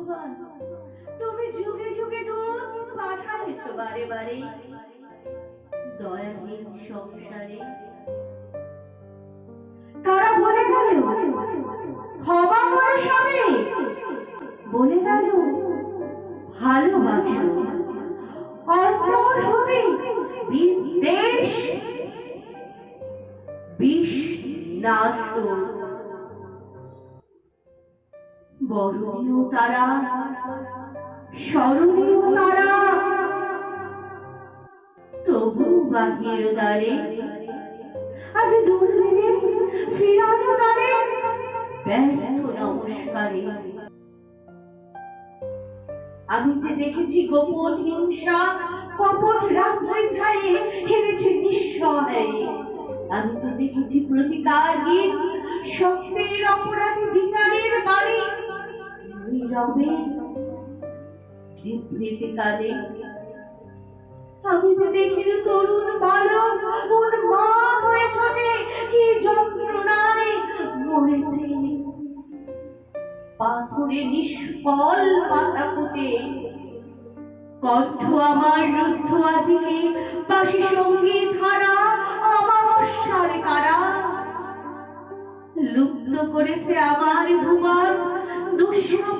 ভগবান। তুমি যুগে যুগে দূত পাঠাইছ বারে বারে। দয়াহীন সংসারে। তারা বলে গেল, ক্ষমা করো সবে। বলে গেল ভালোবাসো অন্তর হতে বিদ্বেষ, বিষ নাশ। বরণীয় তারা, স্মরণীয় তারা। তবু বাহির দ্বারে, আজ দুর্দিনে ফিরানো তাদের ব্যর্থ নমস্কারে। আমি যে দেখেছি গোপন হিংসা, কপট রাত্রি ছায়ে হেরেছে নিঃসহায় আমি যে দেখেছি প্রতিকারহীন সত্যের অপরাধী বিচারের বাণী নীরবে বিবৃতিকালে আমি যে দেখিনি তরুণ বালক উন্মাদ হয়ে ছোটে, কি যন্ত্রণায় মরেছে পাথরে নিষ্ফল পাতা ফুটে কণ্ঠ আমার রুদ্ধ আজিকে বাসি সংগীত হারা অমাবস্যার কারা। লুপ্ত করেছে আমার ভুবন দুঃস্বপ্নের